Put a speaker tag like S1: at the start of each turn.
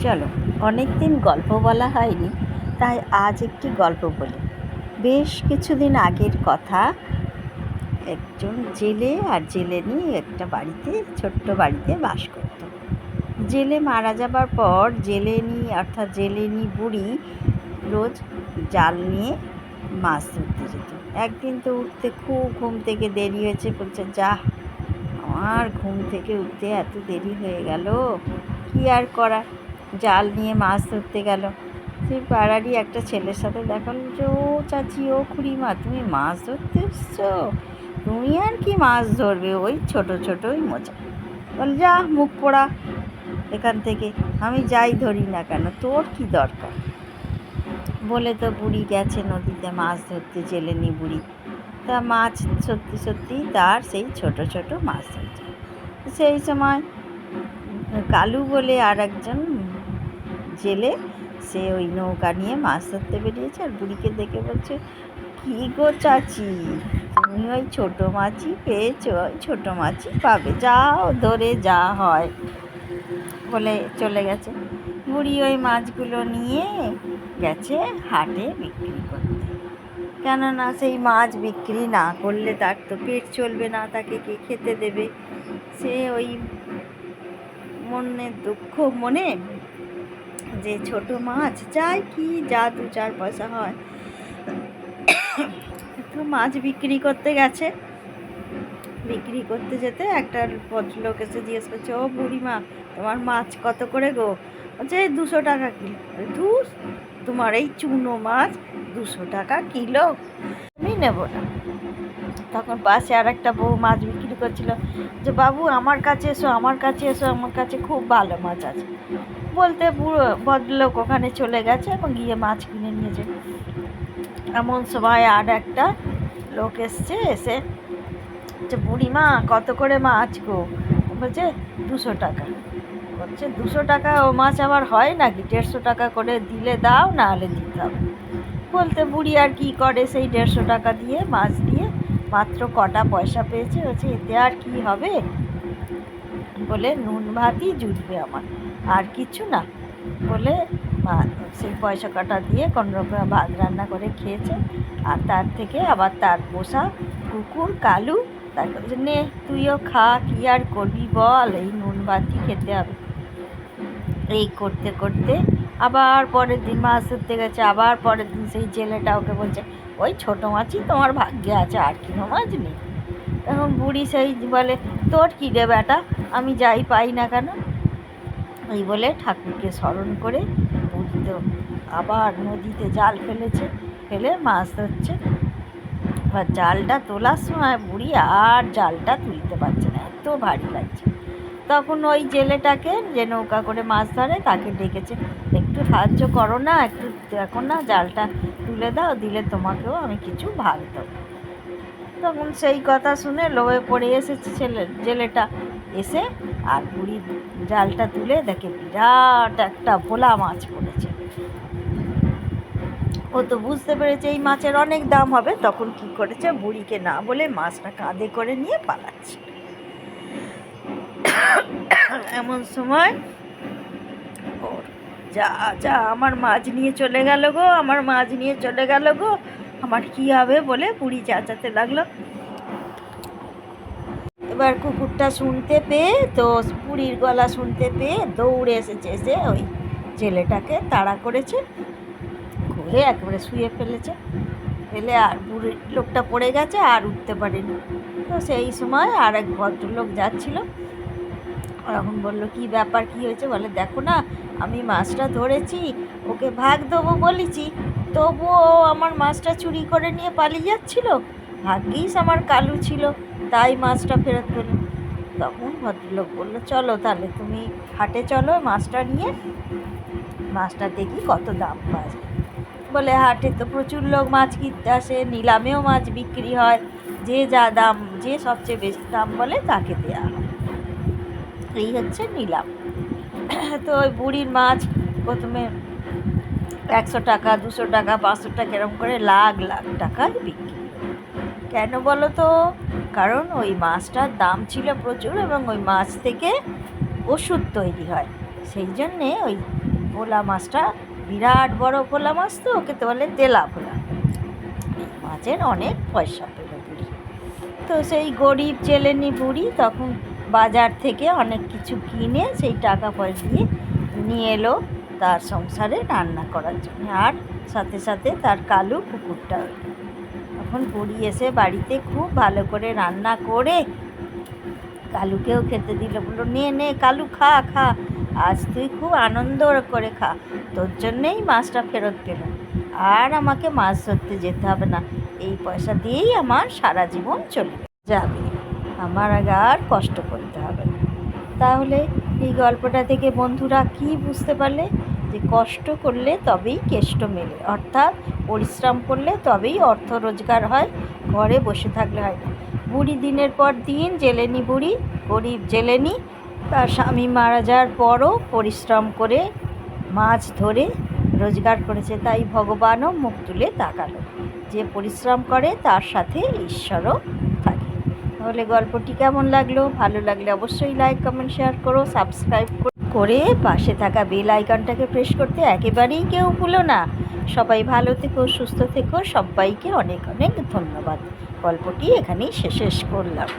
S1: চলো অনেক দিন গল্প বলা হয়নি, তাই আজ একটি গল্প বলি। বেশ কিছুদিন আগের কথা, একজন জেলে আর জেলে জেলেনি একটা বাড়িতে, ছোট্ট বাড়িতে বাস করত। জেলে মারা যাবার পর জেলেনি অর্থাৎ জেলেনি বুড়ি রোজ জাল নিয়ে মাছ ধরতে যেত। একদিন তো উঠতে খুব ঘুম থেকে দেরি হয়েছে, বলছে, যা, আমার ঘুম থেকে উঠতে এত দেরি হয়ে গেল, কী আর করা জাল নিয়ে মাছ ধরতে গেল। সেই পাড়ারই একটা ছেলের সাথে দেখা যে, ও চাচি, ও খুড়িমা, তুমি মাছ ধরতে এসছো? তুমি আর কি মাছ ধরবে? ওই ছোট ছোটোই মোচা। বল, যা, মুখ পোড়া এখান থেকে। আমি যাই ধরি না কেন? তোর কি দরকার? বলে, তো বুড়ি গেছে নদীতে মাছ ধরতে জেলেনি বুড়ি। তা মাছ সত্যি সত্যি তার সেই ছোট ছোট মাছ ধরছে। সেই সময় কালু বলে আর একজন জেলে সে ওই নৌকা নিয়ে মাছ ধরতে বেরিয়েছে আর বুড়িকে দেখে বলছে, কী গো চাচি, তুমি ওই ছোটো মাছই পেয়েছ, ওই ছোটো মাছই পাবে, যাও ধরে যা হয়। বলে চলে গেছে। বুড়ি ওই মাছগুলো নিয়ে গেছে হাটে বিক্রি করতে। কেননা সেই মাছ বিক্রি না করলে তার তো পেট চলবে না, তাকে কে খেতে দেবে? সে ওই মনের দুঃখ মনে যে ছোট মাছ যায় কি যা দু চার পয়সা হয়। তো মাছ বিক্রি করতে গেছে। বিক্রি করতে যেতে একটা ভদ্রলোক এসে জিজ্ঞেস করছে, ও বুড়িমা, তোমার মাছ কত করে গো? বলছে, দুশো টাকা কিলো। ধুস, তোমার এই চুনো মাছ দুশো টাকা কিলো। আমি নেব না। তখন পাশে আর একটা বউ মাছ বিক্রি করছিল। যে বাবু, আমার কাছে এসো, আমার কাছে এসো, আমার কাছে খুব ভালো মাছ আছে। বলতে পুরো ভদ্রলোক ওখানে চলে গেছে এবং গিয়ে মাছ কিনে নিয়েছে এমন সময় আর একটা লোক এসছে, এসে যে বুড়িমা, কত করে মাছ গো? বলছে, দুশো টাকা। বলছে, দুশো টাকা ও মাছ আবার হয় নাকি? দেড়শো টাকা করে দিলে দাও না হলে দিতে হবে। বলতে বুড়ি আর কি করে সেই দেড়শো টাকা দিয়ে, মাছ দিয়ে, মাত্র কটা পয়সা পেয়েছে। বলছে, এতে আর কি হবে? বলে, নুন ভাতই জুটবে আমার, আর কিছু না। বলে সেই পয়সা কাটা দিয়ে কোনো রকম ভাত রান্না করে খেয়েছে, আর তার থেকে আবার তার পোষা কুকুর, কালু, তার নে, তুইও খা, কি আর করবি বল, এই নুন ভাতই খেতে হবে। এই করতে করতে আবার পরের দিন মাছ ধরতে গেছে, আবার পরের দিন সেই জেলেটা ওকে বলছে, ওই ছোটো মাছই তোমার ভাগ্যে আছে, আর কোনো মাছ নেই। তখন বুড়ি সেই বলে, তোর কী রে বেটা? আমি যাই পাই না কেন? এই বলে ঠাকুরকে স্মরণ করে বুড়ি তো আবার নদীতে জাল ফেলেছে, ফেলে মাছ ধরছে। এবার জালটা তোলার সময় বুড়ি আর জালটা তুলতে পারছে না, এত ভারী লাগছে। তখন ওই জেলেটাকে যে নৌকা করে মাছ ধরে তাকে ডেকেছে, একটু সাহায্য করো না, একটু দেখো না, জালটা তুলে দাও, দিলে তোমাকেও আমি কিছু ভাগ দেবো। তখন সেই কথা শুনে লোভে পড়ে এসেছে ছেলে জেলেটা। এসে আর বুড়ি জালটা তুলে দেখে বিরাট একটা ভোলা মাছ পড়েছে। ও তো বুঝতে পেরেছে এই মাছের অনেক দাম হবে, তখন কি করেছে বুড়িকে না বলে মাছটা কাঁধে করে নিয়ে পালাচ্ছে। এমন সময় যা যা আমার মাছ নিয়ে চলে গেল গো, আমার মাছ নিয়ে চলে গেল গো। আমার কি হবে বলে বুড়ি চেঁচাতে লাগল। এবার কুকুরটা শুনতে পেয়ে, তো বুড়ির গলা শুনতে পেয়ে দৌড়ে এসেছে এসে ওই ছেলেটাকে, তাড়া করেছে ঘুরে একেবারে শুয়ে ফেলেছে। ফেলে আর বুড়ি লোকটা পড়ে গেছে, আর উঠতে পারেনি। তো সেই সময় আর এক ভদ্রলোক যাচ্ছিল। এখন বলল, কি ব্যাপার, কি হয়েছে? বলে, দেখো না, আমি মাছটা ধরেছি, ওকে ভাগ দেবো বলেছি তবুও আমার মাছটা চুরি করে নিয়ে পালিয়ে যাচ্ছিল? ভাগ্যিস আমার কালু ছিল, তাই মাছটা ফেরত পেল। তখন ভদ্রলোক বলল, চলো তাহলে তুমি হাটে চলো মাছটা নিয়ে। মাছটা দেখি কত দাম পাওয়া যায় বলে, হাটে তো প্রচুর লোক মাছ কিনতে আসে, নিলামেও মাছ বিক্রি হয়। যে যা দাম, যে সবচেয়ে বেশি দাম বলে তাকে দেওয়া হয়। এই হচ্ছে নিলাম। তো ওই বুড়ির মাছ প্রথমে একশো টাকা, দুশো টাকা, পাঁচশো টাকা, এরকম করে লাখ লাখ টাকায় বিক্রি। কেন বলো তো? কারণ ওই মাছটার দাম ছিল প্রচুর এবং ওই মাছ থেকে ওষুধ তৈরি হয়। সেই জন্যে ওই ভোলা মাছটা বিরাট বড় ভোলা মাছ তো, ওকে তো বলে তেলা এই মাছের অনেক পয়সা পেল বুড়ি। তো সেই গরিব জেলেনি বুড়ি তখন বাজার থেকে অনেক কিছু কিনে সেই টাকা পয়সা দিয়ে নিয়ে এলো। তার সংসারে রান্না করার জন্য। আর সাথে সাথে তার কালু কুকুরটা এলো তখন বুড়ি এসে বাড়িতে খুব ভালো করে রান্না করে কালুকেও খেতে দিল। বলল, নে নে, কালু, খা খা। আজ তুই খুব আনন্দ করে খা। তোর জন্যেই মাছটা ফেরত পেল। আর আমাকে মাছ ধরতে যেতে হবে না। এই পয়সা দিয়েই আমার সারা জীবন চলে যাবে। আমার আগে আর কষ্ট করতে হবে তাহলে এই গল্পটা থেকে বন্ধুরা কি বুঝতে পারলে? যে কষ্ট করলে তবেই কেষ্ট মেলে। অর্থাৎ পরিশ্রম করলে তবেই অর্থ রোজগার হয়, ঘরে বসে থাকলে হয় না। বুড়ি দিনের পর দিন জেলেনি বুড়ি, গরিব জেলেনি। তার স্বামী মারা যাওয়ার পরও পরিশ্রম করে মাছ ধরে রোজগার করেছে, তাই ভগবানও মুখ তুলে তাকালো। যে পরিশ্রম করে তার সাথে ঈশ্বরও থাকে। তাহলে গল্পটি কেমন লাগল? ভালো লাগলে অবশ্যই লাইক কমেন্ট শেয়ার করো সাবস্ক্রাইব করে পাশে থাকা বেল আইকনটাকে প্রেস করতে একেবারেই কেউ ভুলো না। সবাই ভালো থেকো, সুস্থ থেকো, সবাইকে অনেক অনেক ধন্যবাদ। গল্পটি এখানেই শেষ করলাম।